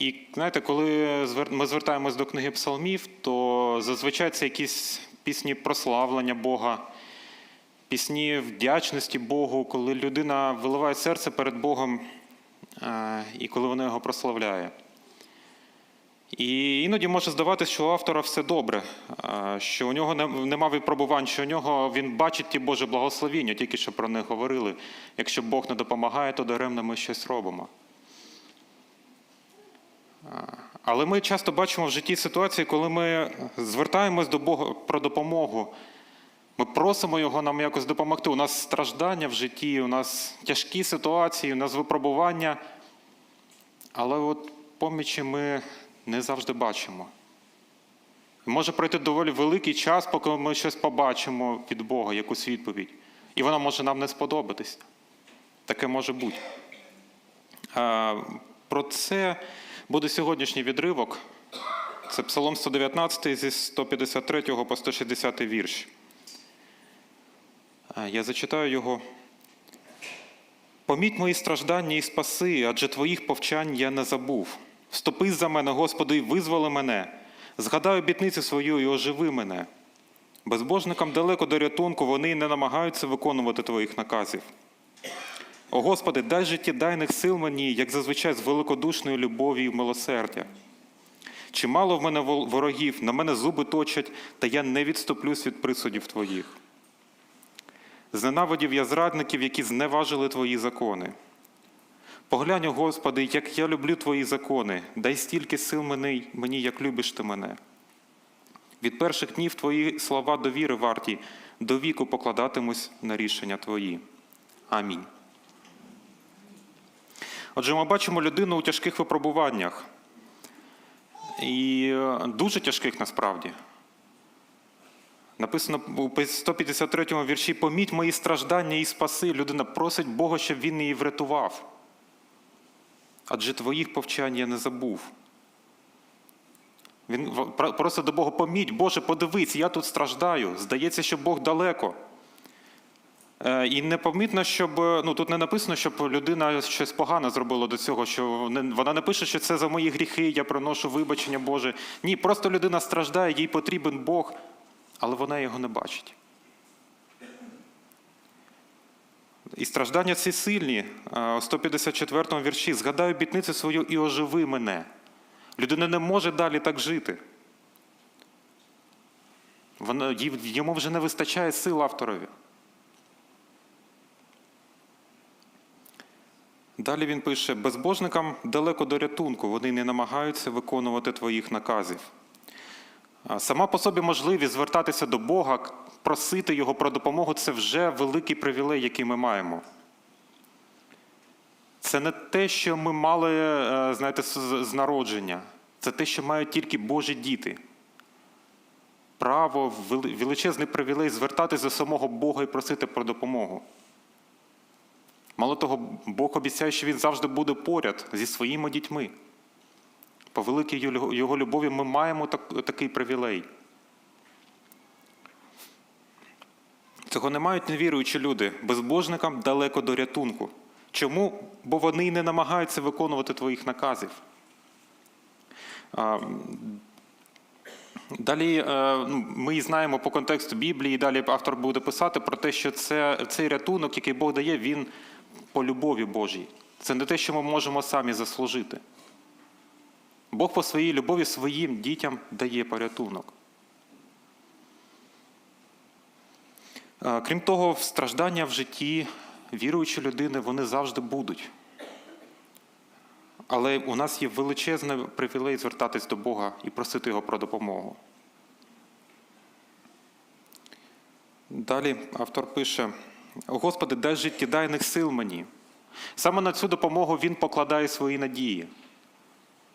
І знаєте, коли ми звертаємось до книги псалмів, то зазвичай це якісь пісні прославлення Бога, пісні вдячності Богу, коли людина виливає серце перед Богом і коли вона його прославляє. І іноді може здаватися, що у автора все добре, що у нього не- нема випробувань, що у нього він бачить ті Боже благословіння, тільки що про них говорили. Якщо Бог не допомагає, то даремно ми щось робимо. Але ми часто бачимо в житті ситуації, коли ми звертаємось до Бога про допомогу. Ми просимо Його нам якось допомогти. У нас страждання в житті, у нас тяжкі ситуації, у нас випробування. Але от помічі ми не завжди бачимо. Може пройти доволі великий час, поки ми щось побачимо від Бога, якусь відповідь. І вона може нам не сподобатись. Таке може бути. Про це буде сьогоднішній відривок. Це Псалом 119 зі 153 по 160 вірш. Я зачитаю його. Поміть мої страждання і спаси, адже твоїх повчань я не забув. Вступись за мене, Господи, і визволи мене. Згадай обітницю свою і оживи мене. Безбожникам далеко до рятунку, вони не намагаються виконувати твоїх наказів. О Господи, дай життєдайних сил мені, як зазвичай з великодушною любов'ю і милосердя. Чимало в мене ворогів, на мене зуби точать, та я не відступлюсь від присудів Твоїх. Зненавидів я зрадників, які зневажили Твої закони. Поглянь, о Господи, як я люблю Твої закони, дай стільки сил мені, мені, як любиш ти мене. Від перших днів Твої слова довіри варті, до віку покладатимусь на рішення Твої. Амінь. Отже, ми бачимо людину у тяжких випробуваннях. І е, дуже тяжких насправді. Написано у 153 му вірші: Поміть мої страждання і спаси. Людина просить Бога, щоб він її врятував. Адже твоїх повчань я не забув. Він просить до Бога, поміть, Боже, подивись, я тут страждаю. Здається, що Бог далеко. Е, І непомітно, щоб е, ну тут не написано, щоб людина щось погане зробила до цього. Що вона не пише, що це за мої гріхи, я приношу вибачення Боже. Ні, просто людина страждає, їй потрібен Бог, але вона його не бачить. І страждання ці сильні. Е, У 154 вірші згадай обітницю свою і оживи мене. Людина не може далі так жити. Вона, йому вже не вистачає сил авторові. Далі він пише: безбожникам далеко до рятунку, вони не намагаються виконувати твоїх наказів. Сама по собі можливість звертатися до Бога, просити Його про допомогу це вже великий привілей, який ми маємо. Це не те, що ми мали, е, знаєте, з народження. Це те, що мають тільки Божі діти. Право, величезний привілей звертатись до самого Бога і просити про допомогу. Мало того, Бог обіцяє, що Він завжди буде поряд зі своїми дітьми. По великій його- любові ми маємо так- такий привілей. Цього не мають невіруючі люди. Безбожникам далеко до рятунку. Чому? Бо вони й не намагаються виконувати твоїх наказів. Далі е, ну, ми і знаємо по контексту Біблії, далі автор буде писати про те, що це, цей рятунок, який Бог дає, він по любові Божій. Це не те, що ми можемо самі заслужити. Бог по своїй любові своїм дітям дає порятунок. Е, Крім того, страждання в житті віруючої людини вони завжди будуть. Але у нас є величезний привілей звертатись до Бога і просити Його про допомогу. Далі автор пише: «О Господи, дай життєдайних сил мені. Саме на цю допомогу він покладає свої надії.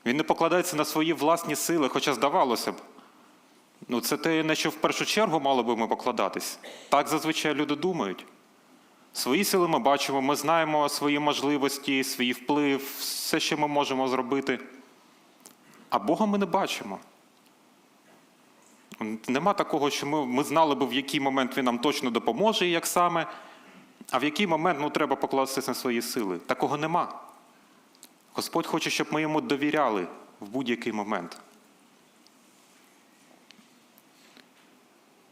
Він не покладається на свої власні сили, хоча здавалося б, ну це те, на що в першу чергу мало би ми покладатись. Так зазвичай люди думають. Свої сили ми бачимо, ми знаємо свої можливості, свій вплив, все, що ми можемо зробити. А Бога ми не бачимо. Нема такого, що ми, ми знали би, в який момент він нам точно допоможе, і як саме, а в який момент ну, треба покластися на свої сили. Такого нема. Господь хоче, щоб ми йому довіряли в будь-який момент.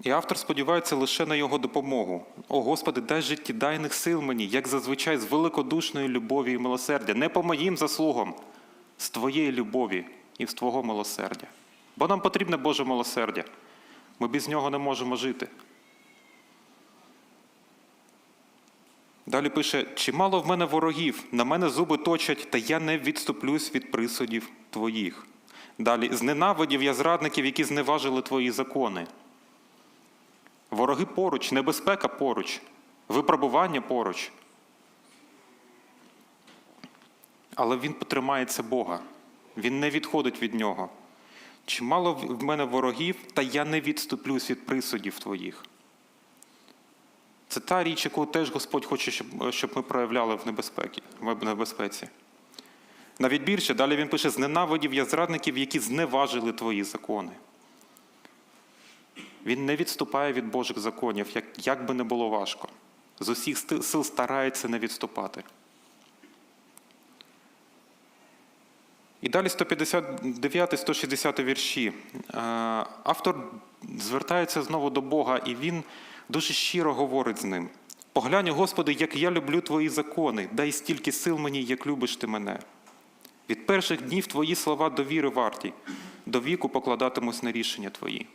І автор сподівається лише на його допомогу. О Господи, дай життєдайних сил мені, як зазвичай, з великодушної любові і милосердя, не по моїм заслугам, з Твоєї любові і з Твого милосердя. Бо нам потрібне Боже милосердя. Ми без нього не можемо жити. Далі пише: чимало в мене ворогів, на мене зуби точать, та я не відступлюсь від присудів твоїх. Далі зненавидів я зрадників, які зневажили твої закони. Вороги поруч, небезпека поруч, випробування поруч. Але він потримається Бога, він не відходить від нього. Чимало в мене ворогів, та я не відступлюсь від присудів твоїх. Це та річ, яку теж Господь хоче, щоб, щоб ми проявляли в небезпеці. В небезпеці. Навіть більше, далі він пише: зненавидів я зрадників, які зневажили твої закони. Він не відступає від Божих законів, як, як би не було важко. З усіх сил старається не відступати. І далі 159-160 вірші. Е, Автор звертається знову до Бога, і він дуже щиро говорить з ним. Поглянь, Господи, як я люблю Твої закони, дай стільки сил мені, як любиш ти мене. Від перших днів Твої слова довіри варті, до віку покладатимусь на рішення Твої.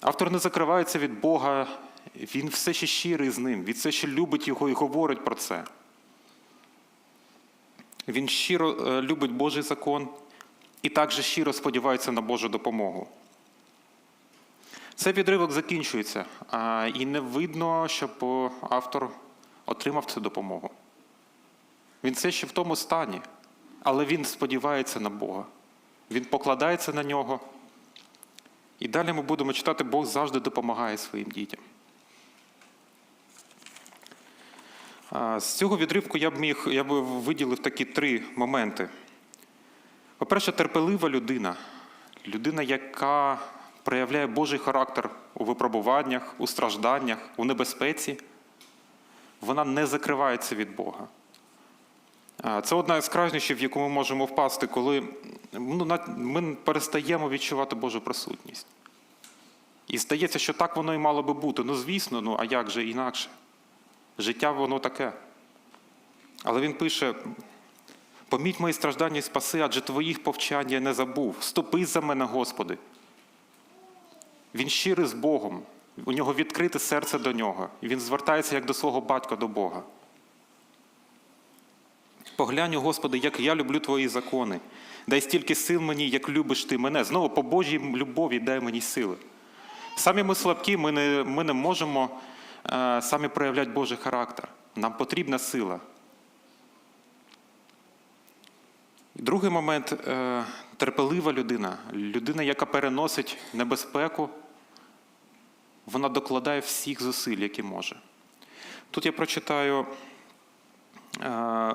Автор не закривається від Бога, він все ще щирий з ним, він все ще любить його і говорить про це. Він щиро е, любить Божий закон і також щиро сподівається на Божу допомогу. Цей відривок закінчується, і не видно, щоб автор отримав цю допомогу. Він все ще в тому стані, але він сподівається на Бога. Він покладається на нього. І далі ми будемо читати, Бог завжди допомагає своїм дітям. З цього відривку я б міг я б виділив такі три моменти. По-перше, терпелива людина, людина, яка проявляє Божий характер у випробуваннях, у стражданнях, у небезпеці, вона не закривається від Бога. Це одна з крайнощів, в яку ми можемо впасти, коли ну, ми перестаємо відчувати Божу присутність. І здається, що так воно і мало би бути. Ну, звісно, ну а як же інакше? Життя воно таке. Але він пише: поміть мої страждання і спаси, адже твоїх повчань я не забув. Ступи за мене, Господи. Він щирий з Богом, у нього відкрите серце до нього, і він звертається як до свого батька до Бога. Поглянь, Господи, як я люблю Твої закони. Дай стільки сил мені, як любиш ти мене. Знову по Божій любові дай мені сили. Самі ми слабкі, ми не, ми не можемо е, самі проявляти Божий характер. Нам потрібна сила. Другий момент е, терпелива людина, людина, яка переносить небезпеку, вона докладає всіх зусиль, які може. Тут я прочитаю, е,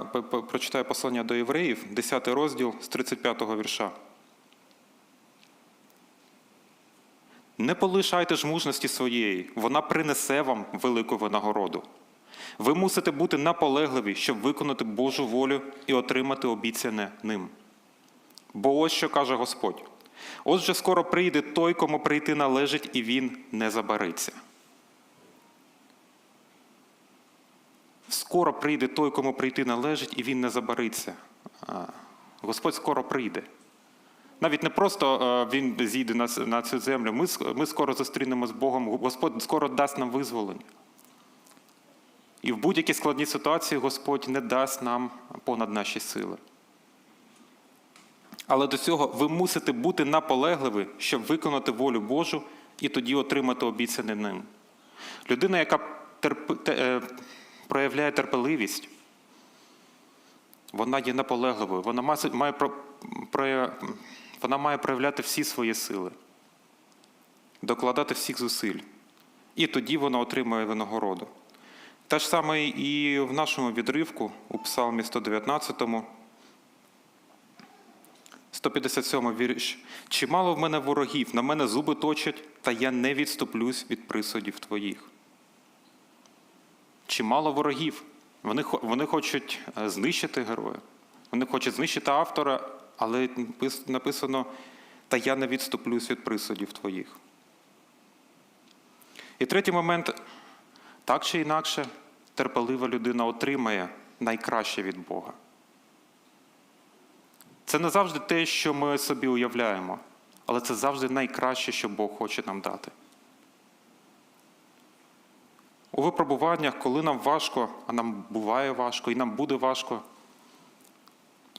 прочитаю послання до євреїв, 10 розділ з 35 вірша. Не полишайте ж мужності своєї, вона принесе вам велику винагороду. Ви мусите бути наполегливі, щоб виконати Божу волю і отримати обіцяне ним. Бо ось що каже Господь: ось же скоро прийде той, кому прийти належить, і він не забариться. Скоро прийде той, кому прийти належить, і він не забариться. Господь скоро прийде. Навіть не просто він зійде на, цю землю. Ми скоро зустрінемо з Богом. Господь скоро дасть нам визволення. І в будь-якій складній ситуації Господь не дасть нам понад наші сили. Але до цього ви мусите бути наполегливі, щоб виконати волю Божу і тоді отримати обіцяне ним. Людина, яка терп... те- е, проявляє терпеливість, вона є наполегливою, вона має, про- вона має проявляти всі свої сили, докладати всіх зусиль. І тоді вона отримує винагороду. Те ж саме і в нашому відривку у Псалмі 119, 157 вірш. Чимало в мене ворогів, на мене зуби точать, та я не відступлюсь від присудів твоїх. Чимало ворогів. Вони, вони хочуть е, знищити героя. Вони хочуть знищити автора, але написано: та я не відступлюсь від присудів твоїх. І третій момент, так чи інакше, терпелива людина отримає найкраще від Бога. Це не завжди те, що ми собі уявляємо, але це завжди найкраще, що Бог хоче нам дати. У випробуваннях, коли нам важко, а нам буває важко, і нам буде важко,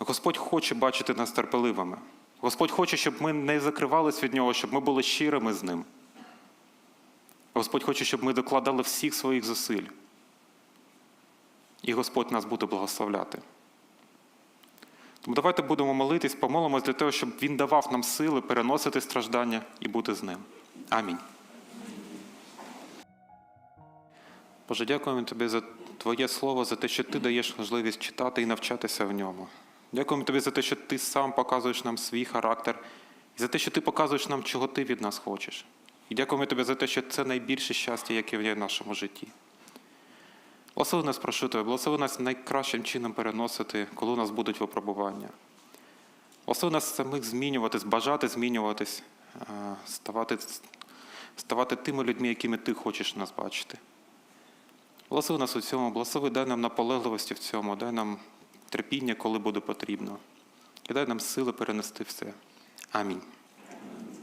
Господь хоче бачити нас терпеливими. Господь хоче, щоб ми не закривались від Нього, щоб ми були щирими з Ним. Господь хоче, щоб ми докладали всіх своїх зусиль. І Господь нас буде благословляти. Тому давайте будемо молитись, помолимось для того, щоб Він давав нам сили переносити страждання і бути з ним. Амінь. Боже, дякуємо Тобі за Твоє Слово, за те, що Ти даєш можливість читати і навчатися в ньому. Дякуємо Тобі за те, що Ти сам показуєш нам свій характер, і за те, що Ти показуєш нам, чого Ти від нас хочеш. І дякуємо Тобі за те, що це найбільше щастя, яке є в нашому житті. Благослови нас, прошу тебе, благослови нас найкращим чином переносити, коли у нас будуть випробування. Благослови нас самих змінюватись, бажати змінюватись, е, ставати, ставати тими людьми, якими ти хочеш нас бачити. Благослови нас у цьому, благослови, дай нам наполегливості в цьому, дай нам терпіння, коли буде потрібно. І дай нам сили перенести все. Амінь.